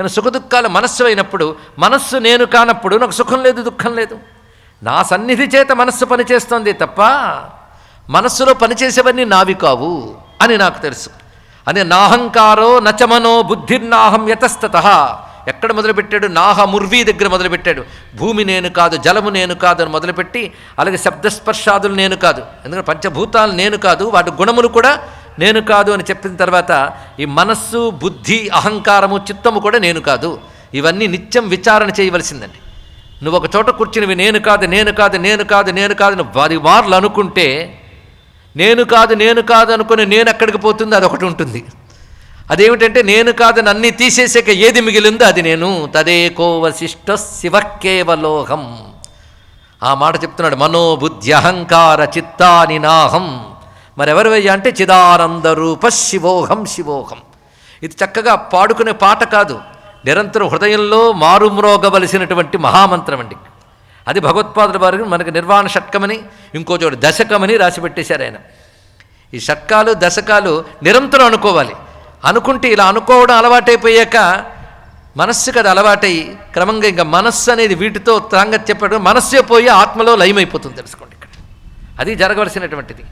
కానీ సుఖదుఖాలు మనస్సు అయినప్పుడు మనస్సు నేను కానప్పుడు నాకు సుఖం లేదు దుఃఖం లేదు. నా సన్నిధి చేత మనస్సు పనిచేస్తోంది తప్ప మనస్సులో పనిచేసేవన్నీ నావి కావు అని నాకు తెలుసు. అని నాహంకారో నచమనో బుద్ధిర్నాహం యతస్తత. ఎక్కడ మొదలుపెట్టాడు? నాహ ముర్వీ దగ్గర మొదలుపెట్టాడు. భూమి నేను కాదు జలము నేను కాదు అని మొదలుపెట్టి అలాగే శబ్దస్పర్శాదులు నేను కాదు. ఎందుకంటే పంచభూతాలు నేను కాదు వాటి గుణములు కూడా నేను కాదు అని చెప్పిన తర్వాత ఈ మనస్సు బుద్ధి అహంకారము చిత్తము కూడా నేను కాదు. ఇవన్నీ నిత్యం విచారణ చేయవలసిందండి. నువ్వు ఒక చోట కూర్చునివి నేను కాదు నేను కాదు నేను కాదు నేను కాదు అని పది మార్లు అనుకుంటే నేను కాదు నేను కాదు అనుకుని నేను ఎక్కడికి పోతుంది అది ఒకటి ఉంటుంది. అదేమిటంటే నేను కాదని అన్నీ తీసేసాక ఏది మిగిలిందో అది నేను. తదేకో వశిష్ట శివకేవలోహం ఆ మాట చెప్తున్నాడు మనోబుద్ధి అహంకార చిత్తాని నాహం మరెవరివయ్యా అంటే చిదానంద రూప శివోహం శివోహం. ఇది చక్కగా పాడుకునే పాట కాదు నిరంతరం హృదయంలో మారుమ్రోగవలసినటువంటి మహామంత్రం అండి అది భగవత్పాదుల వారికి మనకి నిర్వాణ షట్కమని ఇంకో చోటు దశకమని రాసిపెట్టేశారు ఆయన. ఈ షట్కాలు దశకాలు నిరంతరం అనుకోవాలి. అనుకుంటే ఇలా అనుకోవడం అలవాటైపోయాక మనస్సు అది అలవాటై క్రమంగా ఇంకా మనస్సు అనేది వీటితో తాంగతి చెప్పడం మనస్సే పోయి ఆత్మలో లయమైపోతుంది తెలుసుకోండి ఇక్కడ. అది జరగవలసినటువంటిది.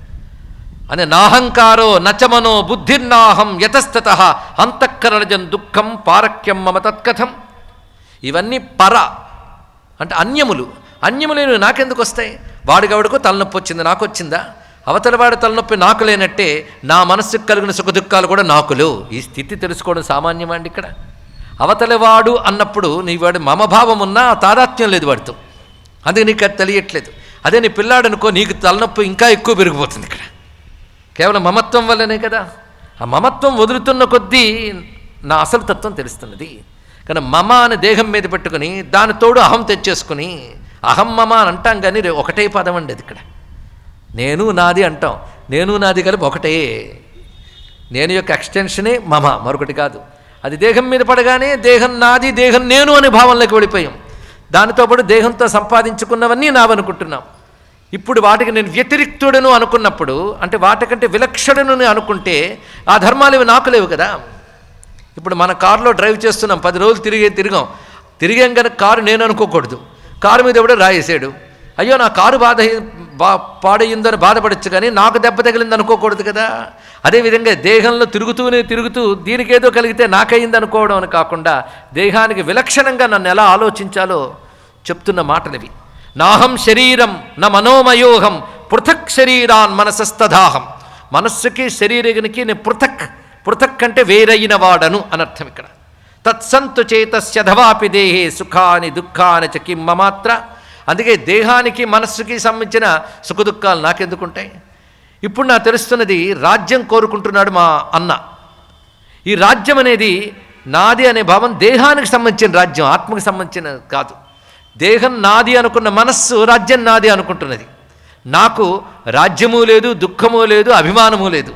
అని నాహంకారో నచమనో బుద్ధిర్నాహం యతస్తత అంతఃకరణజం దుఃఖం పారక్యం మమ తత్కథం. ఇవన్నీ పర అంటే అన్యములు. అన్యములేను నాకెందుకు వస్తాయి వాడిగవడికో తలనొప్పి వచ్చింది? నాకు వచ్చిందా అవతలవాడి తలనొప్పి నాకు లేనట్టే నా మనస్సుకు కలిగిన సుఖ దుఃఖాలు కూడా నాకులు. ఈ స్థితి తెలుసుకోవడం సామాన్యమండి ఇక్కడ. అవతలవాడు అన్నప్పుడు నీ వాడి మమభావం ఉన్నా తాదాత్మ్యం లేదు వాడితో. అందుకే నీకు అది తెలియట్లేదు. అదే నీ పిల్లాడు అనుకో నీకు తలనొప్పి ఇంకా ఎక్కువ పెరిగిపోతుంది ఇక్కడ. కేవలం మమత్వం వల్లనే కదా. ఆ మమత్వం వదులుతున్న కొద్దీ నా అసలు తత్వం తెలుస్తున్నది. కానీ మమ అనే దేహం మీద పెట్టుకుని దాని తోడు అహం తెచ్చేసుకుని అహం మమ అని అంటాం కానీ ఒకటే పదం అండి అది ఇక్కడ. నేను నాది అంటాం. నేను నాది కలిపి ఒకటే. నేను యొక్క ఎక్స్టెన్షనే మమ మరొకటి కాదు. అది దేహం మీద పడగానే దేహం నాది దేహం నేను అనే భావంలోకి వెళ్ళిపోయాం. దానితో పాటు దేహంతో సంపాదించుకున్నవన్నీ నావనుకుంటున్నాం. ఇప్పుడు వాటికి నేను వ్యతిరిక్తుడను అనుకున్నప్పుడు అంటే వాటికంటే విలక్షణను అనుకుంటే ఆ ధర్మాలు ఇవి నాకు లేవు కదా. ఇప్పుడు మన కారులో డ్రైవ్ చేస్తున్నాం పది రోజులు తిరిగే తిరిగాం. తిరిగాం కనుక కారు నేను అనుకోకూడదు. కారు మీద ఎవడో రాయేసాడు అయ్యో నా కారు బాధ బా పాడయిందని బాధపడచ్చు కానీ నాకు దెబ్బ తగిలింది అనుకోకూడదు కదా. అదేవిధంగా దేహంలో తిరుగుతూనే తిరుగుతూ దీనికేదో కలిగితే నాకయింది అనుకోవడం అని కాకుండా దేహానికి విలక్షణంగా నన్ను ఎలా ఆలోచించాలో చెప్తున్న మాటలవి. నాహం శరీరం నా మనోమయోహం పృథక్ శరీరాన్ మనసస్తదాహం మనస్సుకి శరీరానికి నేను పృథక్ పృథక్ అంటే వేరైన వాడను అనర్థం ఇక్కడ. తత్సంతు చేతస్యధవాపి దేహే సుఖాని దుఃఖాని చ కిం మమాత్ర అందుకే దేహానికి మనస్సుకి సంబంధించిన సుఖ దుఃఖాలు నాకెందుకుంటాయి? ఇప్పుడు నాకు తెలుస్తున్నది రాజ్యం కోరుకుంటున్నాడు మా అన్న. ఈ రాజ్యం అనేది నాది అనే భావం దేహానికి సంబంధించిన రాజ్యం ఆత్మకు సంబంధించిన కాదు. దేహం నాది అనుకున్న మనస్సు రాజ్యం నాది అనుకుంటున్నది. నాకు రాజ్యము లేదు దుఃఖము లేదు అభిమానము లేదు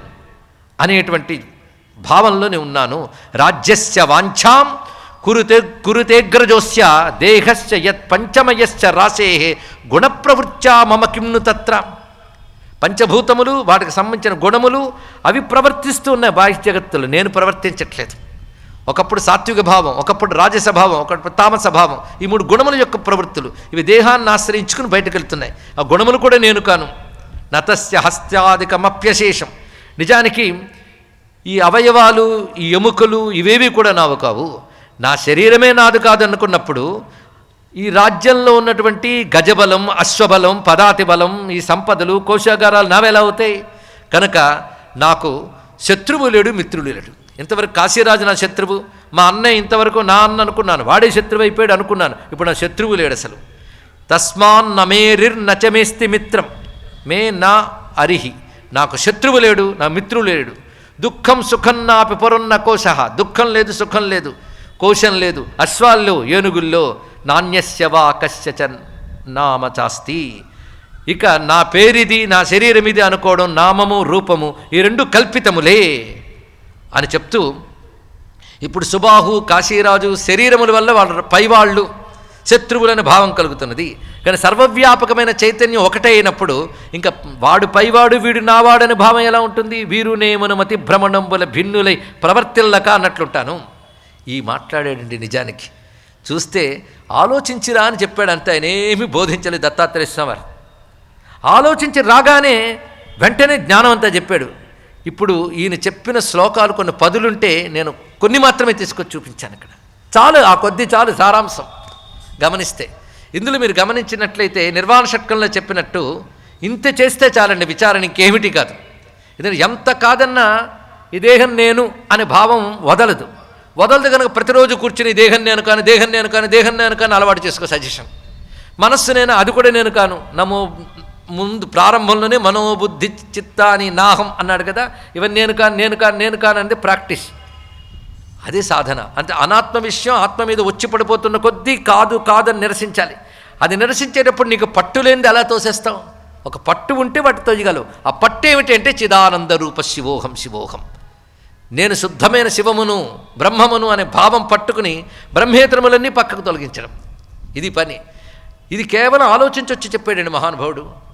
అనేటువంటి భావంలోనే ఉన్నాను. రాజ్యస్య వాంఛాం కురుతే కురుతేగ్రజోస్య దేహస్య యత్ పంచమయస్య రాసే గుణప్రవృత్యా మమ కిమ్ను తత్ర. పంచభూతములు వాటికి సంబంధించిన గుణములు అవి ప్రవర్తిస్తూ ఉన్నాయి బాహ్య జగత్తులు నేను ప్రవర్తించట్లేదు. ఒకప్పుడు సాత్విక భావం ఒకప్పుడు రాజస భావం ఒకప్పుడు తామస భావం. ఈ మూడు గుణముల యొక్క ప్రవృత్తులు ఇవి దేహాన్ని ఆశ్రయించుకుని బయటకు వెళ్తున్నాయి ఆ గుణములు కూడా నేను కాను. నతస్య హస్త్యాధికమప్యశేషం నిజానికి ఈ అవయవాలు ఈ ఎముకలు ఇవేవి కూడా నావు కావు. నా శరీరమే నాది కాదు అనుకున్నప్పుడు ఈ రాజ్యంలో ఉన్నటువంటి గజబలం అశ్వబలం పదాతి బలం ఈ సంపదలు కోశాగారాలు నావెలా అవుతాయి? కనుక నాకు శత్రువు లేడు మిత్రుడు లేడు. ఇంతవరకు కాశీరాజు నా శత్రువు మా అన్నయ్య ఇంతవరకు నా అన్న అనుకున్నాను వాడే శత్రువు అయిపోయాడు అనుకున్నాను. ఇప్పుడు నా శత్రువు లేడు అసలు. తస్మాన్ నమేరిర్ నచమేస్తి మిత్రం. మే నా అరిహి. నాకు శత్రువు లేడు నా మిత్రువు లేడు. దుఃఖం సుఖం నా పిపరున్న కోశ. దుఃఖం లేదు సుఖం లేదు కోశం లేదు అశ్వాల్లో ఏనుగుల్లో నాణ్యస్య కశ్యచన్ నామ చాస్తి. ఇక నా పేరిది నా శరీరం ఇది అనుకోవడం నామము రూపము ఈ రెండు కల్పితములే. అని చెప్తూ ఇప్పుడు సుబాహు కాశీరాజు శరీరముల వల్ల వాళ్ళ పైవాళ్ళు శత్రువులని భావం కలుగుతున్నది. కానీ సర్వవ్యాపకమైన చైతన్యం ఒకటే అయినప్పుడు ఇంకా వాడు పైవాడు వీడు నావాడని భావం ఎలా ఉంటుంది? వీరు నేమును మతి భ్రమణంబుల భిన్నులై ప్రవర్తిల్లక అన్నట్లుంటాను. ఈ మాట్లాడాడండి నిజానికి. చూస్తే ఆలోచించిరా అని చెప్పాడు అంతే ఆయన ఏమీ బోధించలేదు దత్తాత్రేయ స్వామి ఆలోచించి రాగానే వెంటనే జ్ఞానం అంతా చెప్పాడు ఇప్పుడు ఈయన చెప్పిన శ్లోకాలు కొన్ని పదులుంటే నేను కొన్ని మాత్రమే తీసుకొచ్చి చూపించాను ఇక్కడ. చాలు ఆ కొద్ది చాలు సారాంశం. గమనిస్తే ఇందులో మీరు గమనించినట్లయితే నిర్వాణ షట్కంలో చెప్పినట్టు ఇంత చేస్తే చాలండి విచారణ ఇంకేమిటి కాదు. ఇది ఎంత కాదన్నా ఈ దేహం నేను అనే భావం వదలదు. వదలదు కనుక ప్రతిరోజు కూర్చుని ఈ దేహం నేను కాను దేహం నేను కాను దేహం నేను కాను అలవాటు చేసుకో సజెషన్. మనస్సు నేను అది కూడా నేను కాను. నమో ముందు ప్రారంభంలోనే మనోబుద్ధి చిత్త అని నాహం అన్నాడు కదా? ఇవన్నీ నేను కాను నేను కాను నేను కాను అనేది ప్రాక్టీస్. అదే సాధన. అంటే అనాత్మ విషయం ఆత్మ మీద వచ్చి పడిపోతున్న కొద్దీ కాదు కాదని నిరసించాలి. అది నిరసించేటప్పుడు నీకు పట్టు లేనిది ఎలా తోసేస్తావు? ఒక పట్టు ఉంటే వాటి తోయగలవు. ఆ పట్టు ఏమిటి అంటే చిదానంద రూప శివోహం శివోహం. నేను శుద్ధమైన శివమును బ్రహ్మమును అనే భావం పట్టుకుని బ్రహ్మేతరములన్నీ పక్కకు తొలగించడం. ఇది పని. ఇది కేవలం ఆలోచించొచ్చి చెప్పాడండి మహానుభావుడు.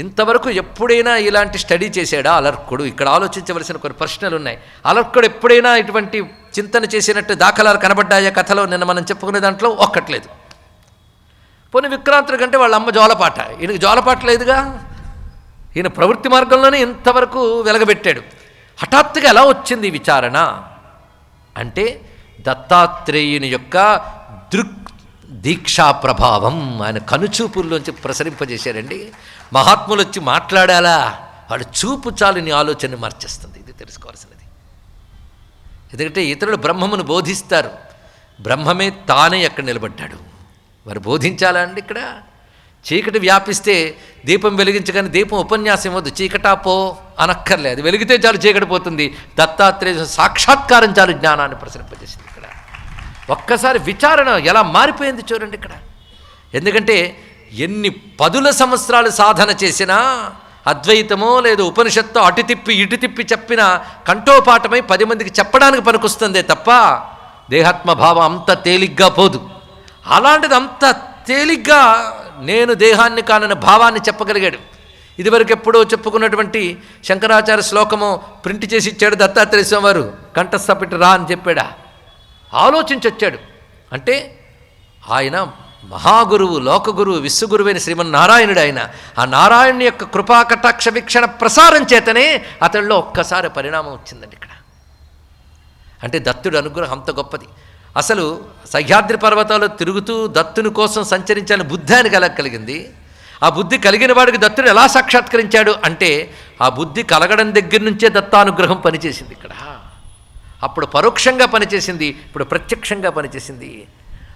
ఇంతవరకు ఎప్పుడైనా ఇలాంటి స్టడీ చేశాడా అలర్కుడు? ఇక్కడ ఆలోచించవలసిన కొన్ని ప్రశ్నలు ఉన్నాయి. అలర్కుడు ఎప్పుడైనా ఇటువంటి చింతన చేసినట్టు దాఖలాలు కనబడ్డాయా కథలో? నిన్న మనం చెప్పుకునే దాంట్లో ఒక్కట్లేదు. పోనీ విక్రాంతుడి కంటే వాళ్ళ అమ్మ జోలపాట. ఈయనకు జోలపాట లేదుగా? ఈయన ప్రవృత్తి మార్గంలోనే ఇంతవరకు వెలగబెట్టాడు. హఠాత్తుగా ఎలా వచ్చింది ఈ విచారణ? అంటే దత్తాత్రేయుని యొక్క దృక్ దీక్షా ప్రభావం ఆయన కనుచూపుల్లోంచి ప్రసరింపజేశారండి. మహాత్ములు వచ్చి మాట్లాడాలా? వాడు చూపు చాలు నీ ఆలోచనని మార్చేస్తుంది. ఇది తెలుసుకోవాల్సినది. ఎందుకంటే ఇతరులు బ్రహ్మమును బోధిస్తారు. బ్రహ్మమే తానే ఎక్కడ నిలబడ్డాడు. వారు బోధించాలా అండి ఇక్కడ? చీకటి వ్యాపిస్తే దీపం వెలిగించగానే దీపం ఉపన్యాసం ఇవ్వద్దు చీకటాపో పో అది వెలిగితే చాలు చీకటి పోతుంది. దత్తాత్రేయ సాక్షాత్కారం చాలు జ్ఞానాన్ని ప్రసరింపజేసింది. ఒక్కసారి విచారణ ఎలా మారిపోయింది చూడండి ఇక్కడ. ఎందుకంటే ఎన్ని పదుల సంవత్సరాలు సాధన చేసినా అద్వైతమో లేదు ఉపనిషత్తు అటు తిప్పి ఇటు తిప్పి చెప్పిన కంఠోపాఠమై పది మందికి చెప్పడానికి పనికొస్తుందే తప్ప దేహాత్మభావం అంత తేలిగ్గా పోదు. అలాంటిది అంత తేలిగ్గా నేను దేహాన్ని కానని భావాన్ని చెప్పగలిగాడు. ఇదివరకు ఎప్పుడో చెప్పుకున్నటువంటి శంకరాచార్య శ్లోకము ప్రింట్ చేసి ఇచ్చాడు దత్తాత్రేయ స్వామి వారు. కంఠస్థ పెట్టి రా అని చెప్పాడా. ఆలోచించొచ్చాడు. అంటే ఆయన మహాగురువు లోకగురువు విశ్వగురువైన శ్రీమన్నారాయణుడు ఆయన ఆ నారాయణుని యొక్క కృపాకటాక్ష వీక్షణ ప్రసారం చేతనే అతడిలో ఒక్కసారి పరిణామం వచ్చిందండి ఇక్కడ. అంటే దత్తుడు అనుగ్రహం అంత గొప్పది. అసలు సహ్యాద్రి పర్వతాలు తిరుగుతూ దత్తుని కోసం సంచరించాలని బుద్ధి ఆయనకు ఎలా కలిగింది? ఆ బుద్ధి కలిగిన వాడికి దత్తుడు ఎలా సాక్షాత్కరించాడు? అంటే ఆ బుద్ధి కలగడం దగ్గర నుంచే దత్తానుగ్రహం పనిచేసింది ఇక్కడ. అప్పుడు పరోక్షంగా పనిచేసింది ఇప్పుడు ప్రత్యక్షంగా పనిచేసింది.